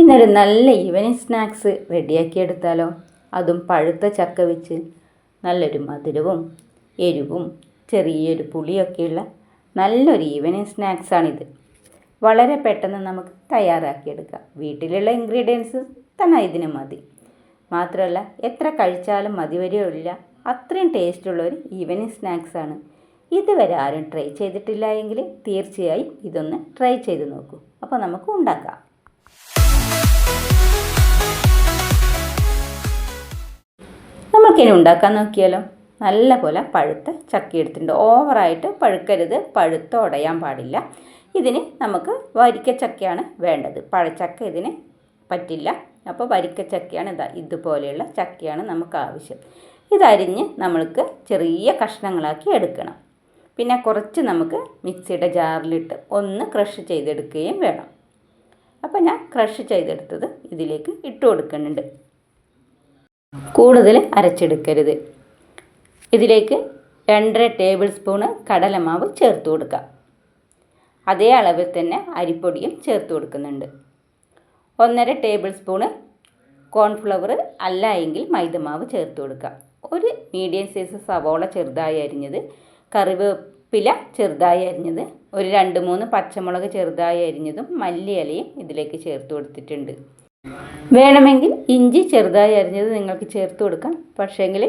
ഇന്നൊരു നല്ല evening snacks റെഡിയാക്കി എടുത്താലോ അതും പഴുത്ത ചക്ക വെച്ച് നല്ലൊരു മധുരവും എരിവും ചെറിയൊരു പുളിയൊക്കെയുള്ള നല്ലൊരു ഈവനിങ് സ്നാക്സാണിത് വളരെ പെട്ടെന്ന് നമുക്ക് തയ്യാറാക്കിയെടുക്കാം. വീട്ടിലുള്ള ഇൻഗ്രീഡിയൻസ് തന്നെ ഇതിന് മതി. മാത്രമല്ല എത്ര കഴിച്ചാലും മതി വരികയില്ല അത്രയും ടേസ്റ്റുള്ള ഒരു ഈവനിങ് സ്നാക്സാണ് ഇതുവരെ ആരും ട്രൈ ചെയ്തിട്ടില്ല എങ്കിൽ തീർച്ചയായും ഇതൊന്ന് ട്രൈ ചെയ്ത് നോക്കൂ. അപ്പോൾ നമുക്ക് ഉണ്ടാക്കാം. നമുക്കിനി ഉണ്ടാക്കാൻ നോക്കിയാലോ? നല്ല പോലെ പഴുത്ത ചക്കി എടുത്തിട്ടുണ്ട്. ഓവറായിട്ട് പഴുക്കരുത്. പഴുത്ത ഉടയാൻ പാടില്ല. ഇതിന് നമുക്ക് വരിക്ക ചക്കയാണ് വേണ്ടത്. പഴച്ചക്ക ഇതിന് പറ്റില്ല. അപ്പോൾ വരിക്ക ചക്കയാണ് ഇതാ ഇതുപോലെയുള്ള ചക്കയാണ് നമുക്ക് ആവശ്യം. ഇതരിഞ്ഞ് നമ്മൾക്ക് ചെറിയ കഷ്ണങ്ങളാക്കി എടുക്കണം. പിന്നെ കുറച്ച് നമുക്ക് മിക്സിയുടെ ജാറിലിട്ട് ഒന്ന് ക്രഷ് ചെയ്തെടുക്കുകയും വേണം. അപ്പോൾ ഞാൻ ക്രഷ് ചെയ്തെടുത്തത് ഇതിലേക്ക് ഇട്ട് കൊടുക്കുന്നുണ്ട്. കൂടുതൽ അരച്ചെടുക്കരുത്. ഇതിലേക്ക് രണ്ടര ടേബിൾ സ്പൂണ് കടലമാവ് ചേർത്ത് കൊടുക്കുക അതേ അളവിൽ തന്നെ അരിപ്പൊടിയും ചേർത്ത് കൊടുക്കുന്നുണ്ട്. ഒന്നര ടേബിൾ സ്പൂണ് കോൺഫ്ലവർ അല്ല എങ്കിൽ മൈദമാവ് ചേർത്ത് കൊടുക്കുക ഒരു മീഡിയം സൈസ് സവോള ചെറുതായി അരിഞ്ഞത് കറിവേപ്പില ചെറുതായി അരിഞ്ഞത് ഒരു രണ്ട് മൂന്ന് പച്ചമുളക് ചെറുതായി അരിഞ്ഞതും മല്ലിയിലയും ഇതിലേക്ക് ചേർത്ത് കൊടുത്തിട്ടുണ്ട്. വേണമെങ്കിൽ ഇഞ്ചി ചെറുതായി അരിഞ്ഞത് നിങ്ങൾക്ക് ചേർത്ത് കൊടുക്കാം. പക്ഷേങ്കിൽ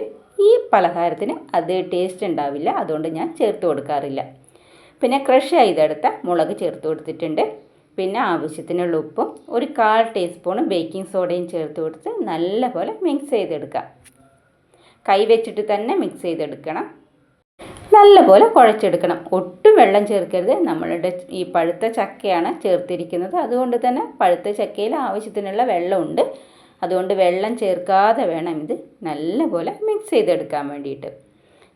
ഈ പലഹാരത്തിന് അത് ടേസ്റ്റ് ഉണ്ടാവില്ല. അതുകൊണ്ട് ഞാൻ ചേർത്ത് കൊടുക്കാറില്ല. പിന്നെ ക്രഷ് ചെയ്തെടുത്ത മുളക് ചേർത്ത് കൊടുത്തിട്ടുണ്ട്. പിന്നെ ആവശ്യത്തിനുള്ള ഉപ്പും ഒരു കാൽ ടീസ്പൂൺ ബേക്കിംഗ് സോഡയും ചേർത്ത് കൊടുത്ത് നല്ലപോലെ മിക്സ് ചെയ്തെടുക്കാം. കൈ വെച്ചിട്ട് തന്നെ മിക്സ് ചെയ്തെടുക്കണം. നല്ലപോലെ കുഴച്ചെടുക്കണം. ഒട്ടും വെള്ളം ചേർക്കരുത്. നമ്മളുടെ ഈ പഴുത്ത ചക്കയാണ് ചേർത്തിരിക്കുന്നത്. അതുകൊണ്ട് തന്നെ പഴുത്ത ചക്കയിൽ ആവശ്യത്തിനുള്ള വെള്ളമുണ്ട്. അതുകൊണ്ട് വെള്ളം ചേർക്കാതെ വേണം ഇത് നല്ലപോലെ മിക്സ് ചെയ്തെടുക്കാൻ വേണ്ടിയിട്ട്.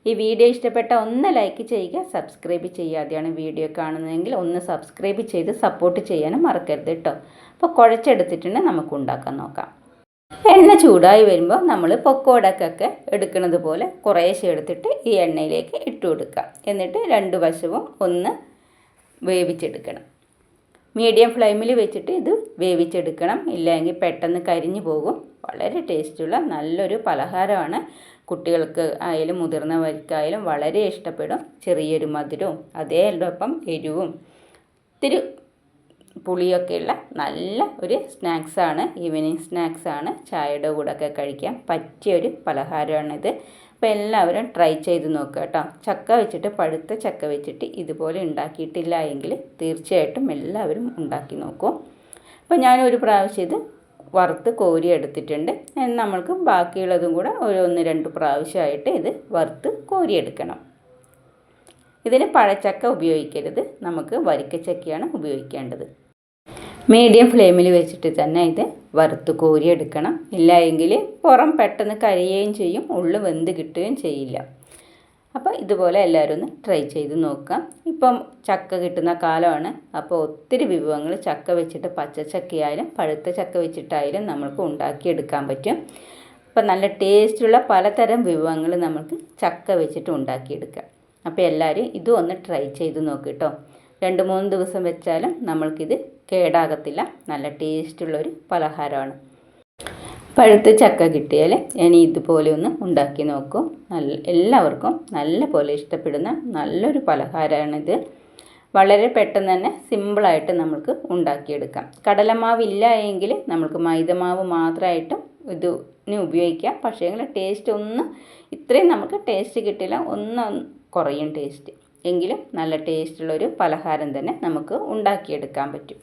ഈ വീഡിയോ ഇഷ്ടപ്പെട്ട ഒന്ന് ലൈക്ക് ചെയ്യുക സബ്സ്ക്രൈബ് ചെയ്യാതെയാണ് വീഡിയോ കാണുന്നതെങ്കിൽ ഒന്ന് സബ്സ്ക്രൈബ് ചെയ്ത് സപ്പോർട്ട് ചെയ്യാനും മറക്കരുത് കേട്ടോ അപ്പോൾ കുഴച്ചെടുത്തിട്ടുണ്ട്. നമുക്ക് ഉണ്ടാക്കാൻ നോക്കാം. എണ്ണ ചൂടായി വരുമ്പോൾ നമ്മൾ പൊക്കോടക്കൊക്കെ എടുക്കുന്നത് പോലെ കുറേശ്ശെ എടുത്തിട്ട് ഈ എണ്ണയിലേക്ക് ഇട്ട് കൊടുക്കുക. എന്നിട്ട് രണ്ട് വശവും ഒന്ന് വേവിച്ചെടുക്കണം. മീഡിയം ഫ്ലെയിമിൽ വെച്ചിട്ട് ഇത് വേവിച്ചെടുക്കണം. ഇല്ലെങ്കിൽ പെട്ടെന്ന് കരിഞ്ഞു പോകും. വളരെ ടേസ്റ്റുള്ള നല്ലൊരു പലഹാരമാണ്. കുട്ടികൾക്ക് ആയാലും മുതിർന്നവർക്കായാലും വളരെ ഇഷ്ടപ്പെടും. ചെറിയൊരു മധുരവും അതേടൊപ്പം എരിവും. ഇത്തിരി പുളിയൊക്കെയുള്ള നല്ല ഒരു സ്നാക്സാണ് ഈവനിങ് സ്നാക്സാണ്. ചായയുടെ കൂടെയൊക്കെ കഴിക്കാൻ പറ്റിയ ഒരു പലഹാരമാണിത്. അപ്പോൾ എല്ലാവരും ട്രൈ ചെയ്ത് നോക്കുക കേട്ടോ. ചക്ക വെച്ചിട്ട് പഴുത്ത ചക്ക വെച്ചിട്ട് ഇതുപോലെ ഉണ്ടാക്കിയിട്ടില്ല എങ്കിൽ തീർച്ചയായിട്ടും എല്ലാവരും ഉണ്ടാക്കി നോക്കും. അപ്പോൾ ഞാൻ ഒരു പ്രാവശ്യം ഇത് വറുത്ത് കോരി എടുത്തിട്ടുണ്ട്. നമ്മൾക്ക് ബാക്കിയുള്ളതും കൂടെ ഒരു ഒന്ന് രണ്ട് പ്രാവശ്യമായിട്ട് ഇത് വറുത്ത് കോരിയെടുക്കണം. ഇതിന് പഴച്ചക്ക ഉപയോഗിക്കരുത്. നമുക്ക് വരിക്കച്ചക്കയാണ് ഉപയോഗിക്കേണ്ടത്. മീഡിയം ഫ്ലെയിമിൽ വെച്ചിട്ട് തന്നെ ഇത് വറുത്ത് കോരിയെടുക്കണം ഇല്ല എങ്കിൽ പുറം പെട്ടെന്ന് കരിയുകയും ചെയ്യും ഉള്ളു വെന്ത് കിട്ടുകയും ചെയ്യില്ല. അപ്പോൾ ഇതുപോലെ എല്ലാവരും ഒന്ന് ട്രൈ ചെയ്ത് നോക്കാം. ഇപ്പം ചക്ക കിട്ടുന്ന കാലമാണ്. അപ്പോൾ ഒത്തിരി വിഭവങ്ങൾ ചക്ക വെച്ചിട്ട് പച്ചച്ചക്കയായാലും പഴുത്ത ചക്ക വെച്ചിട്ടായാലും നമ്മൾക്ക് ഉണ്ടാക്കിയെടുക്കാൻ പറ്റും. അപ്പം നല്ല ടേസ്റ്റുള്ള പലതരം വിഭവങ്ങൾ നമുക്ക് ചക്ക വെച്ചിട്ട് ഉണ്ടാക്കിയെടുക്കാം. അപ്പോൾ എല്ലാവരും ഇതും ഒന്ന് ട്രൈ ചെയ്ത് നോക്ക് കേട്ടോ. രണ്ട് മൂന്ന് ദിവസം വെച്ചാലും നമ്മൾക്കിത് കേടാകത്തില്ല. നല്ല ടേസ്റ്റുള്ളൊരു പലഹാരമാണ്. പഴുത്ത ചക്ക കിട്ടിയാൽ ഞാൻ ഇതുപോലെ ഒന്ന് ഉണ്ടാക്കി നോക്കൂ. നല്ല എല്ലാവർക്കും നല്ല പോലെ ഇഷ്ടപ്പെടുന്ന നല്ലൊരു പലഹാരമാണിത്. വളരെ പെട്ടെന്ന് തന്നെ സിമ്പിളായിട്ട് നമുക്ക് ഉണ്ടാക്കിയെടുക്കാം. കടലമാവില്ല എങ്കിൽ നമുക്ക് മൈദമാവ് മാത്രമായിട്ടും ഇതിന് ഉപയോഗിക്കാം. പക്ഷേ ടേസ്റ്റ് ഒന്ന് ഇത്രയും നമുക്ക് ടേസ്റ്റ് കിട്ടില്ല. ഒന്ന് കുറയും ടേസ്റ്റ് എങ്കിലും നല്ല ടേസ്റ്റുള്ളൊരു പലഹാരം തന്നെ നമുക്ക് ഉണ്ടാക്കിയെടുക്കാൻ പറ്റും.